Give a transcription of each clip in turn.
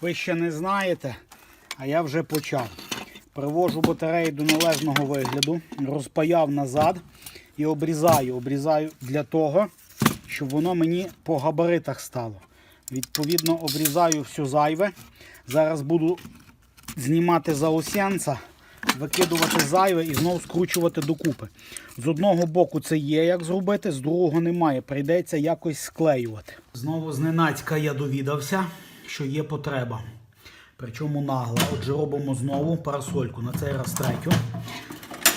Ви ще не знаєте, а я вже почав. Привожу батарею до належного вигляду, розпаяв назад і обрізаю. Обрізаю для того, щоб воно мені по габаритах стало. Відповідно, обрізаю все зайве. Зараз буду знімати заосянца, викидувати зайве і знову скручувати докупи. З одного боку це є як зробити, з другого немає. Прийдеться якось склеювати. Знову зненацька я довідався, що є потреба. Причому нагла. Отже, робимо знову парасольку, на цей раз третю.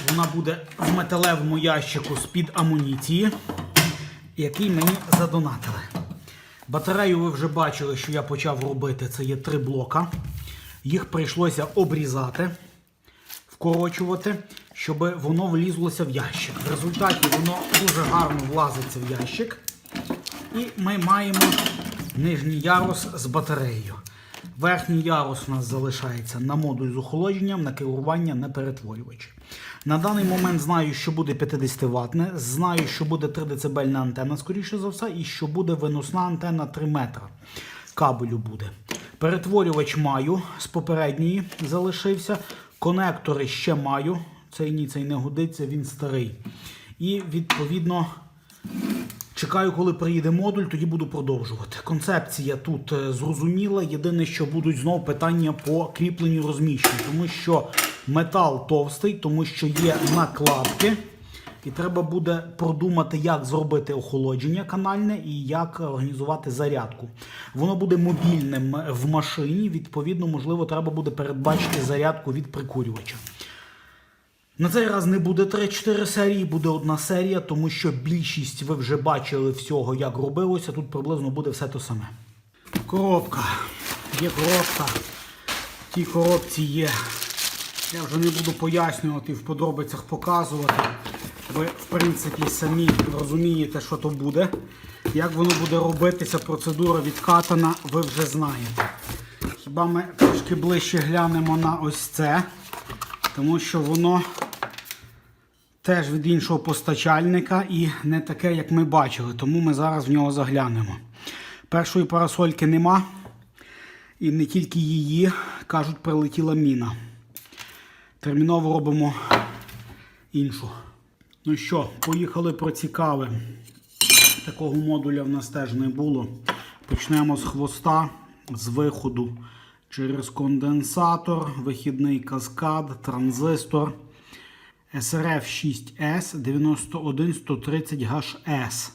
Вона буде в металевому ящику з-під амуніції, який мені задонатили. Батарею ви вже бачили, що я почав робити. Це є три блока. Їх прийшлося обрізати, вкорочувати, щоб воно влізлося в ящик. В результаті воно дуже гарно влазиться в ящик. І ми маємо нижній ярус з батареєю. Верхній ярус у нас залишається на модуль з охолодженням, на керування, на перетворювач. На даний момент знаю, що буде 50 ватне, знаю, що буде 3 дБ антенна, скоріше за все, і що буде виносна антенна 3 метра. Кабелю буде. Перетворювач маю з попередньої залишився. Конектори ще маю. Цей ні, цей не годиться, він старий. І відповідно. Чекаю, коли приїде модуль, тоді буду продовжувати. Концепція тут е, зрозуміла. Єдине, що будуть знов питання по кріпленню розміщень, тому що метал товстий, тому що є накладки, і треба буде продумати, як зробити охолодження канальне і як організувати зарядку. Воно буде мобільним в машині. Відповідно, можливо, треба буде передбачити зарядку від прикурювача. На цей раз не буде 3-4 серії, буде одна серія, тому що більшість ви вже бачили всього, як робилося. Тут приблизно буде все те саме. Коробка. Є коробка. В тій коробці є. Я вже не буду пояснювати, в подробицях показувати. Ви, в принципі, самі розумієте, що то буде. Як воно буде робитися, процедура відкатана, ви вже знаєте. Хіба ми трошки ближче глянемо на ось це, тому що воно теж від іншого постачальника і не таке, як ми бачили. Тому ми зараз в нього заглянемо. Першої парасольки нема. І не тільки її, кажуть, прилетіла міна. Терміново робимо іншу. Ну що, поїхали про цікаве. Такого модуля в нас теж не було. Почнемо з хвоста, з виходу через конденсатор, вихідний каскад, транзистор. SRF 6S 91130HS.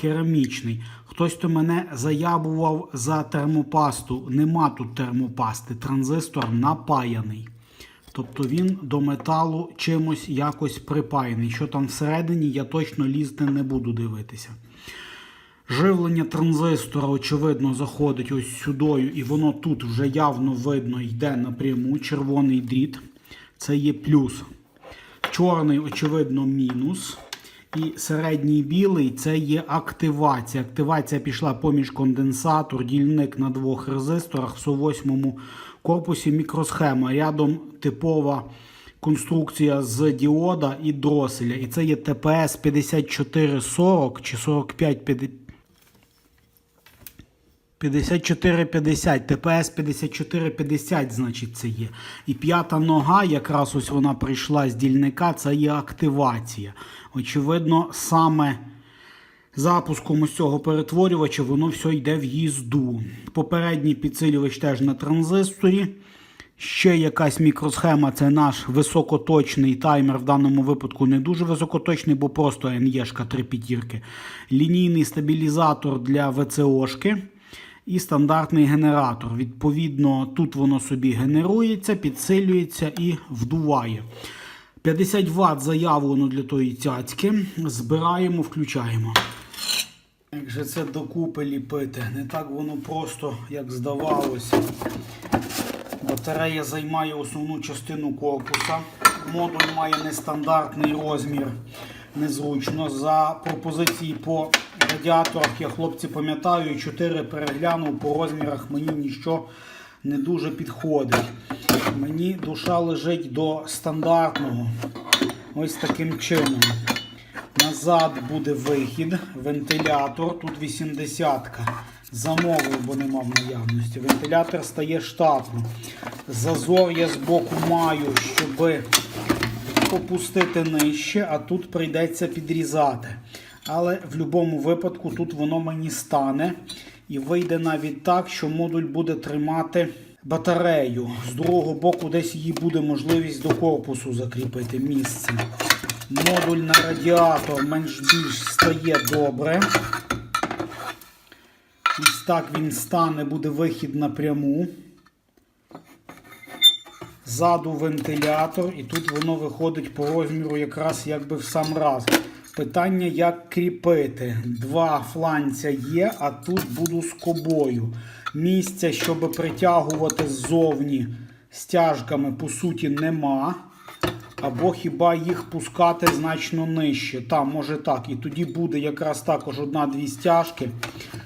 Керамічний. Хтось то мене заябував за термопасту. Нема тут термопасти. Транзистор напаяний. Тобто він до металу чимось якось припаяний. Що там всередині, я точно лізти не буду дивитися. Живлення транзистора, очевидно, заходить ось сюди, і воно тут вже явно видно йде напряму. Червоний дріт. Це є плюс. Чорний, очевидно, мінус. І середній білий це є активація. Активація пішла поміж конденсатор, дільник на двох резисторах в 108 корпусі мікросхема. Рядом типова конструкція з діода і дроселя. І це є ТПС 5440 чи 4550. 5450, ТПС 5450, значить, це є. І п'ята нога, якраз ось вона прийшла з дільника, це є активація. Очевидно, саме запуском ось цього перетворювача воно все йде в їзду. Попередній підсилювач теж на транзисторі. Ще якась мікросхема, це наш високоточний таймер. В даному випадку не дуже високоточний, бо просто NE-шка 3 п'ятірки. Лінійний стабілізатор для ВЦОшки і стандартний генератор. Відповідно, тут воно собі генерується, підсилюється і вдуває. 50 Вт заявлено для тої цяцьки. Збираємо, включаємо. Як же це докупи ліпити? Не так воно просто, як здавалося. Батарея займає основну частину корпуса. Модуль має нестандартний розмір. Незручно. За пропозиції по радіаторах я хлопці пам'ятаю, 4 переглянув по розмірах мені нічого не дуже підходить. Мені душа лежить до стандартного. Ось таким чином. Назад буде вихід, вентилятор, тут 80-ка. Замовив, бо нема в наявності. Вентилятор стає штатно. Зазор я з боку маю, щоб опустити нижче, а тут прийдеться підрізати. Але в будь-якому випадку тут воно мені стане. І вийде навіть так, що модуль буде тримати батарею. З другого боку, десь її буде можливість до корпусу закріпити місце. Модуль на радіатор менш-більш стає добре. Ось так він стане, буде вихід напряму. Ззаду вентилятор, і тут воно виходить по розміру якраз якби в сам раз. Питання, як кріпити. Два фланця є, а тут буду скобою. Місця, щоб притягувати ззовні стяжками, по суті, нема. Або хіба їх пускати значно нижче. Там, може так. І тоді буде якраз також одна-дві стяжки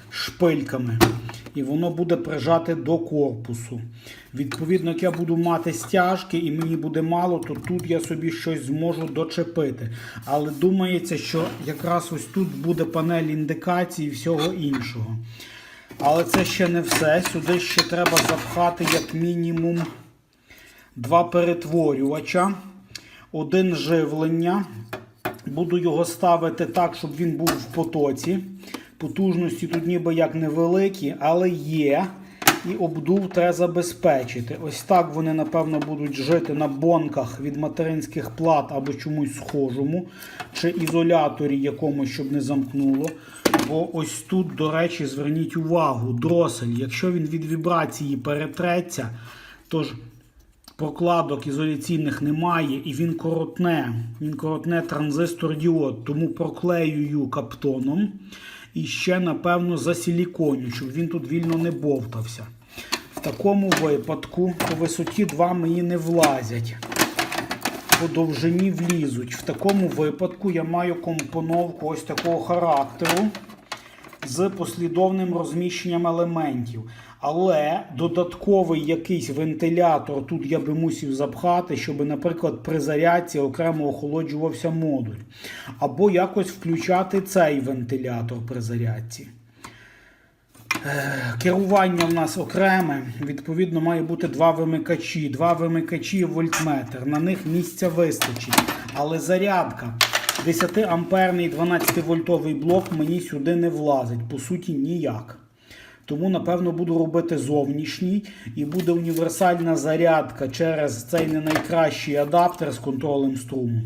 шпильками. І воно буде прижати до корпусу. Відповідно, як я буду мати стяжки і мені буде мало, то тут я собі щось зможу дочепити. Але думається, що якраз ось тут буде панель індикації і всього іншого. Але це ще не все. Сюди ще треба запхати як мінімум два перетворювача, один живлення. Буду його ставити так, щоб він був в потоці. Потужності тут ніби як невеликі, але є. І обдув треба забезпечити. Ось так вони, напевно, будуть жити на бонках від материнських плат або чомусь схожому, чи ізоляторі якомусь, щоб не замкнуло. Бо ось тут, до речі, зверніть увагу, дросель, якщо він від вібрації перетреться, то ж прокладок ізоляційних немає і він коротне. Він коротне транзистор діод, тому проклеюю каптоном. І ще, напевно, засіліконю, щоб він тут вільно не бовтався. В такому випадку по висоті 2 мені не влазять. По довжині влізуть. В такому випадку я маю компоновку ось такого характеру з послідовним розміщенням елементів. Але додатковий якийсь вентилятор тут я би мусив запхати, щоб, наприклад, при зарядці окремо охолоджувався модуль. Або якось включати цей вентилятор при зарядці. Е, Керування в нас окреме, відповідно, має бути два вимикачі. Два вимикачі і вольтметр. На них місця вистачить. Але зарядка 10 амперний 12 вольтовий блок мені сюди не влазить. По суті, ніяк. Тому, напевно, буду робити зовнішній і буде універсальна зарядка через цей не найкращий адаптер з контролем струму.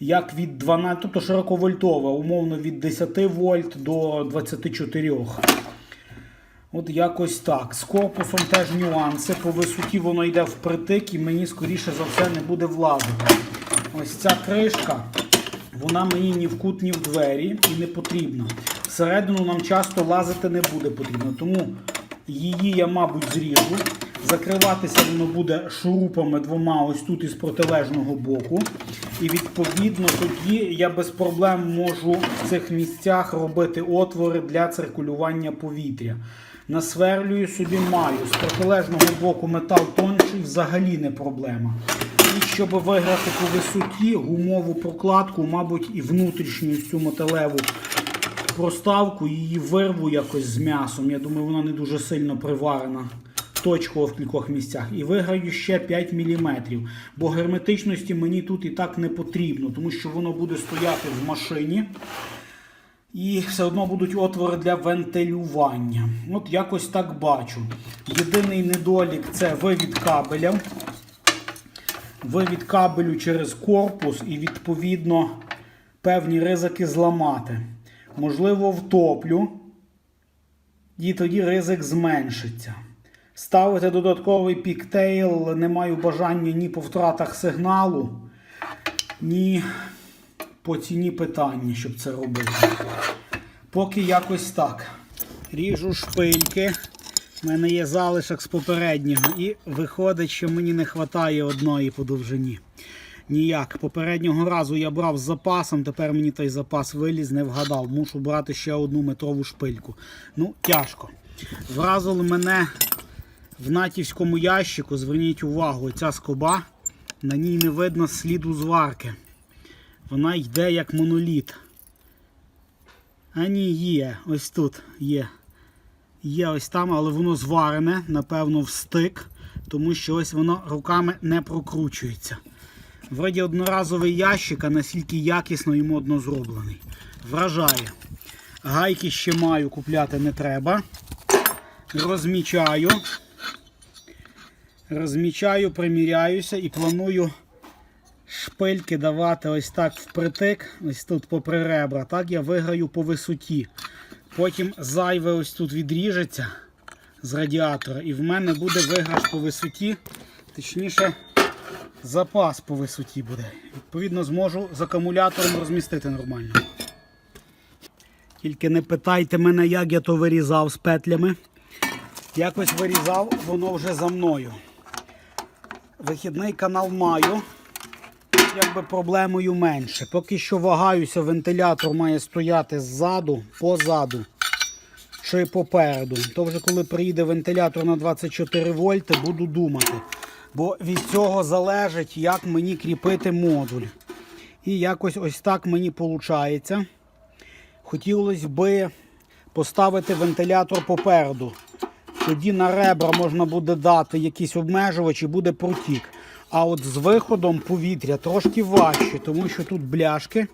Як від 12, тобто широковольтова, умовно від 10 вольт до 24. От якось так. З корпусом теж нюанси. По висоті воно йде впритик і мені, скоріше за все, не буде влазити. Ось ця кришка, вона мені ні в кут, ні в двері і не потрібна. Всередину нам часто лазити не буде потрібно, тому її я, мабуть, зріжу. Закриватися воно буде шурупами двома ось тут із протилежного боку. І відповідно тоді я без проблем можу в цих місцях робити отвори для циркулювання повітря. Насверлюю собі маю. З протилежного боку метал тонший взагалі не проблема. Щоб виграти по висоті гумову прокладку, мабуть, і внутрішню цю металеву проставку, її вирву якось з м'ясом. Я думаю, вона не дуже сильно приварена. Точково в кількох місцях. І виграю ще 5 мм. Бо герметичності мені тут і так не потрібно, тому що воно буде стояти в машині. І все одно будуть отвори для вентилювання. От якось так бачу. Єдиний недолік це вивід кабеля. Вивід кабелю через корпус і, відповідно, певні ризики зламати. Можливо, втоплю. І тоді ризик зменшиться. Ставити додатковий піктейл не маю бажання ні по втратах сигналу, ні по ціні питання, щоб це робити. Поки якось так. Ріжу шпильки. У мене є залишок з попереднього. І виходить, що мені не вистачає одної по довжині. Ніяк. Попереднього разу я брав з запасом, тепер мені той запас виліз, не вгадав. Мушу брати ще одну метрову шпильку. Ну, тяжко. Вразило мене в натівському ящику, зверніть увагу, ця скоба, на ній не видно сліду зварки. Вона йде як моноліт. А ні, є, ось тут є. Є ось там, але воно зварене, напевно, в стик, тому що ось воно руками не прокручується. Вроді одноразовий ящик, а наскільки якісно і модно зроблений. Вражає. Гайки ще маю, купляти не треба. Розмічаю. Розмічаю, приміряюся і планую шпильки давати ось так впритик, ось тут попри ребра. Так я виграю по висоті. Потім зайве ось тут відріжеться з радіатора, і в мене буде виграш по висоті, точніше, запас по висоті буде. Відповідно, зможу з акумулятором розмістити нормально. Тільки не питайте мене, як я то вирізав з петлями. Якось вирізав, воно вже за мною. Вихідний канал маю. Якби проблемою менше. Поки що вагаюся, вентилятор має стояти ззаду, позаду чи попереду. То вже коли приїде вентилятор на 24 вольти, буду думати. Бо від цього залежить, як мені кріпити модуль. І якось ось так мені виходить. Хотілося би поставити вентилятор попереду. Тоді на ребра можна буде дати якийсь обмежувач і буде протік. А от з виходом повітря трошки важче, тому що тут бляшки.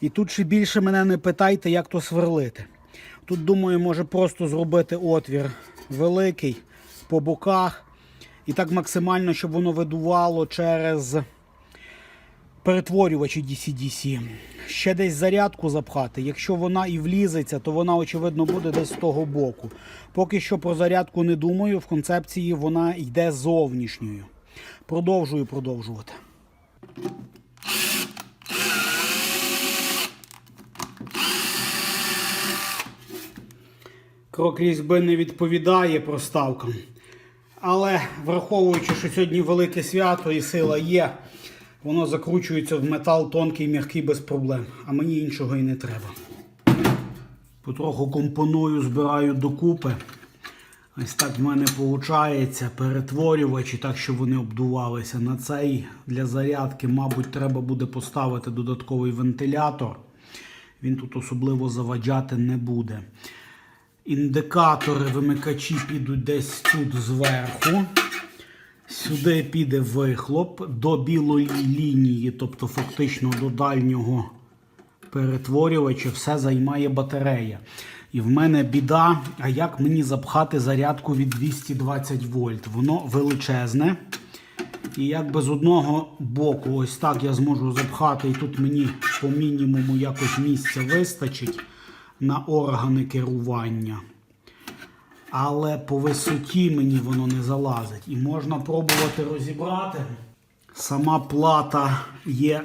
І тут ще більше мене не питайте, як то сверлити. Тут, думаю, може просто зробити отвір великий по боках. І так максимально, щоб воно видувало через перетворювачі DC-DC. Ще десь зарядку запхати. Якщо вона і влізеться, то вона, очевидно, буде десь з того боку. Поки що про зарядку не думаю, в концепції вона йде зовнішньою. Продовжую продовжувати. Крок різьби не відповідає проставкам. Але враховуючи, що сьогодні велике свято і сила є, воно закручується в метал тонкий, м'який без проблем. А мені іншого і не треба. Потроху компоную, збираю докупи. Ось так в мене виходить перетворювачі, так щоб вони обдувалися. На цей для зарядки, мабуть, треба буде поставити додатковий вентилятор. Він тут особливо заваджати не буде. Індикатори, вимикачі підуть десь тут зверху. Сюди піде вихлоп до білої лінії, тобто фактично до дальнього перетворювача, все займає батарея. І в мене біда, а як мені запхати зарядку від 220 вольт? Воно величезне. І якби з одного боку, ось так я зможу запхати, і тут мені по мінімуму якось місця вистачить на органи керування. Але по висоті мені воно не залазить. І можна пробувати розібрати. Сама плата є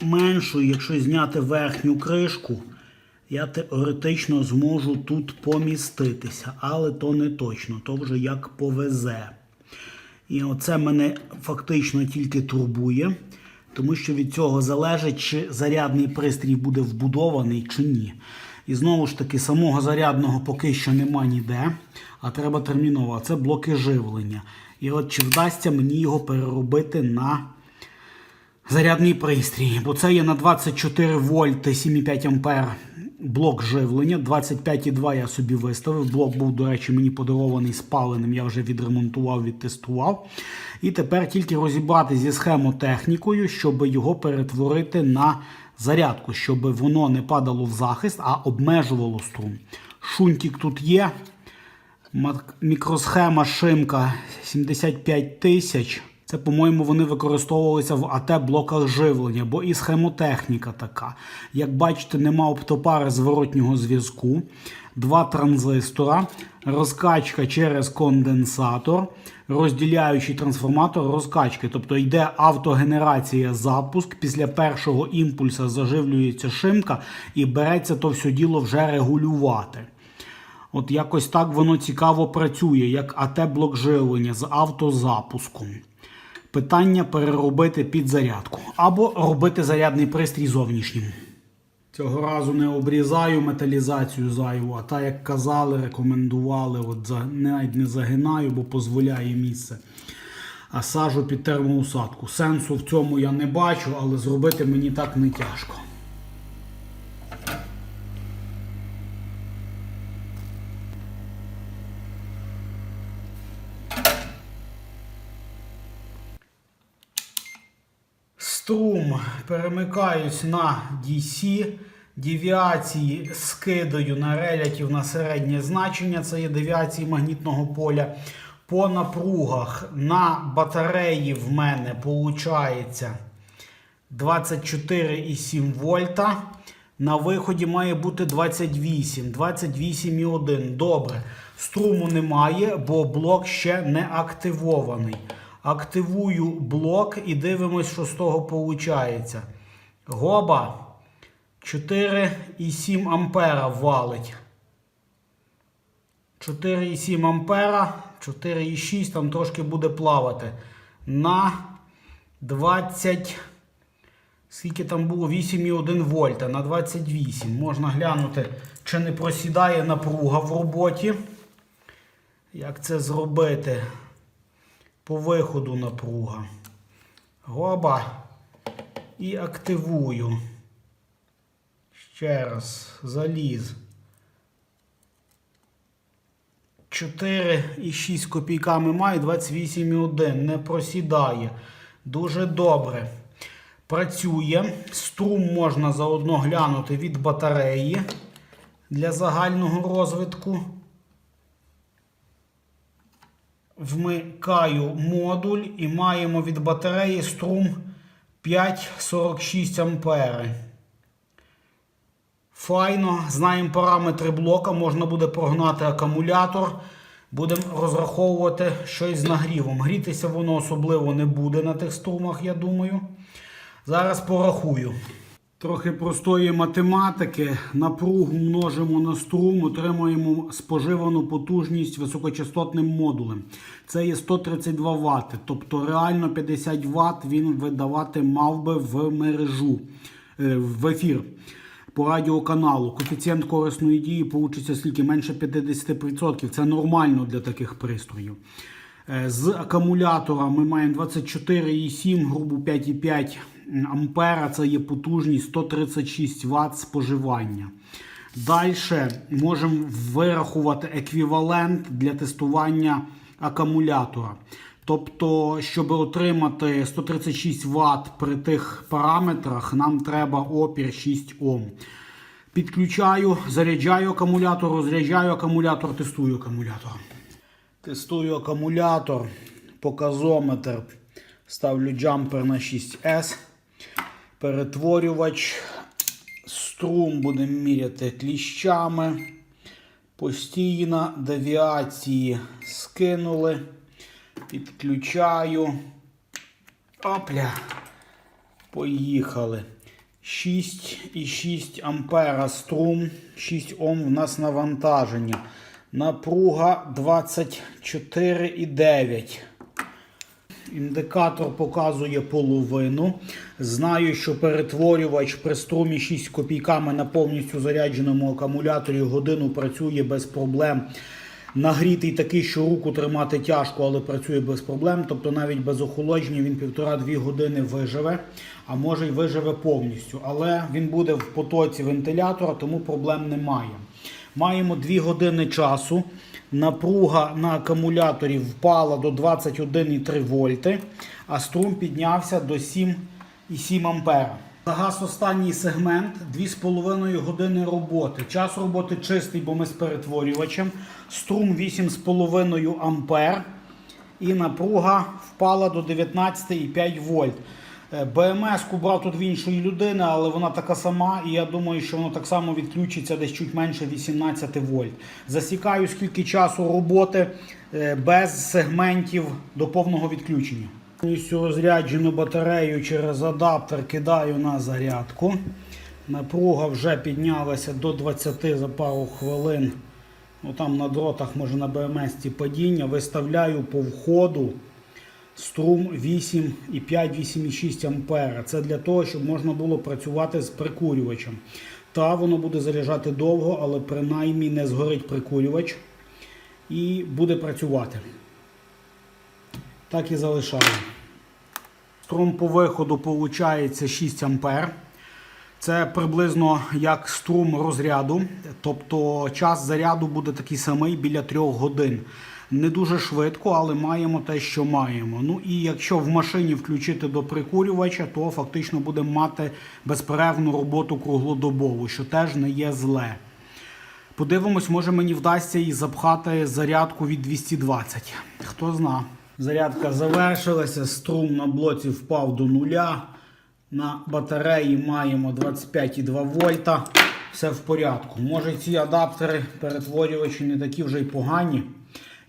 меншою, якщо зняти верхню кришку, я теоретично зможу тут поміститися. Але то не точно, то вже як повезе. І оце мене фактично тільки турбує, тому що від цього залежить, чи зарядний пристрій буде вбудований чи ні. І знову ж таки, самого зарядного поки що нема ніде, а треба терміново. Це блоки живлення. І от чи вдасться мені його переробити на зарядний пристрій. Бо це є на 24 вольти 7,5 ампер блок живлення. 25,2 я собі виставив. Блок був, до речі, мені подарований спаленим. Я вже відремонтував, відтестував. І тепер тільки розібрати зі схемотехнікою, щоб його перетворити на зарядку, щоб воно не падало в захист, а обмежувало струм. Шунтик тут є. Мікросхема шимка 75 тисяч. Це, по-моєму, вони використовувалися в АТ-блоках живлення, бо і схемотехніка така. Як бачите, нема оптопари зворотнього зв'язку, два транзистора, розкачка через конденсатор, розділяючий трансформатор розкачки. Тобто йде автогенерація запуск. Після першого імпульса заживлюється шимка і береться то все діло вже регулювати. От якось так воно цікаво працює, як АТ-блок живлення з автозапуском. Питання переробити під зарядку. Або робити зарядний пристрій зовнішнім. Цього разу не обрізаю металізацію зайву, а так, як казали, рекомендували, от за, навіть не загинаю, бо дозволяє місце. А сажу під термоусадку. Сенсу в цьому я не бачу, але зробити мені так не тяжко. Струм перемикаюсь на DC. Девіації скидаю на релятів на середнє значення. Це є девіації магнітного поля. По напругах на батареї в мене виходить 24,7 вольта. На виході має бути 28, 28,1. Добре. Струму немає, бо блок ще не активований. Активую блок і дивимось, що з того виходить. Гоба 4,7 ампера валить. 4,7 ампера, 4,6 там трошки буде плавати. На 20. Скільки там було? 8,1 вольта на 28. Можна глянути, чи не просідає напруга в роботі. Як це зробити? По виходу напруга. Гоба. І активую. Ще раз. Заліз. 4,6 копійками має, 28,1. Не просідає. Дуже добре. Працює. Струм можна заодно глянути від батареї для загального розвитку. Вмикаю модуль і маємо від батареї струм 5,46 ампери. Файно, знаємо параметри блока, можна буде прогнати акумулятор. Будемо розраховувати щось з нагрівом. Грітися воно особливо не буде на тих струмах, я думаю. Зараз порахую. Трохи простої математики. Напругу множимо на струм, отримуємо споживану потужність високочастотним модулем. Це є 132 Вт. Тобто реально 50 Вт він видавати мав би в мережу, е, в ефір по радіоканалу. Коефіцієнт корисної дії получиться скільки менше 50%. Це нормально для таких пристроїв. Е, З акумулятора ми маємо 24,7, грубо 5,5 ампера. Це є потужність 136 Вт споживання. Далі можемо вирахувати еквівалент для тестування акумулятора. Тобто, щоб отримати 136 Вт при тих параметрах, нам треба опір 6 Ом. Підключаю, заряджаю акумулятор, розряджаю акумулятор, тестую акумулятор. Тестую акумулятор, показометр. Ставлю джампер на 6С. Перетворювач. Струм будемо міряти кліщами. Постійно девіації скинули. Підключаю. Опля. Поїхали. 6,6 ампера струм, 6 Ом в нас навантаження. Напруга 24,9. Індикатор показує половину. Знаю, що перетворювач при струмі 6 копійками на повністю зарядженому акумуляторі годину працює без проблем. Нагрітий такий, що руку тримати тяжко, але працює без проблем. Тобто навіть без охолодження він 1,5-2 години виживе, а може й виживе повністю. Але він буде в потоці вентилятора, тому проблем немає. Маємо 2 години часу. Напруга на акумуляторі впала до 21,3 вольти, а струм піднявся до 7,7 ампера. Загас останній сегмент 2,5 години роботи. Час роботи чистий, бо ми з перетворювачем. Струм 8,5 ампер. І напруга впала до 19,5 вольт. Е, БМС-ку брав тут в іншої людини, але вона така сама, і я думаю, що воно так само відключиться десь чуть менше 18 вольт. Засікаю, скільки часу роботи е, без сегментів до повного відключення. Повністю розряджену батарею через адаптер кидаю на зарядку. Напруга вже піднялася до 20 за пару хвилин. Ну, на дротах, може на БМС падіння. Виставляю по входу струм 8,5-8,6 ампера. Це для того, щоб можна було працювати з прикурювачем. Та воно буде заряджати довго, але принаймні не згорить прикурювач і буде працювати. Так і залишаю. Струм по виходу виходить 6 ампер. Це приблизно як струм розряду, тобто час заряду буде такий самий біля 3 годин. Не дуже швидко, але маємо те, що маємо. Ну і якщо в машині включити до прикурювача, то фактично буде мати безперервну роботу круглодобову, що теж не є зле. Подивимось, може мені вдасться і запхати зарядку від 220. Хто зна. Зарядка завершилася, струм на блоці впав до нуля. На батареї маємо 25,2 вольта. Все в порядку. Може ці адаптери, перетворювачі не такі вже й погані,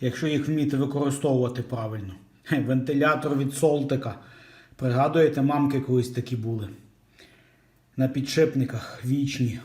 якщо їх вміти використовувати правильно. Вентилятор від солтика. Пригадуєте, мамки колись такі були. На підшипниках вічні.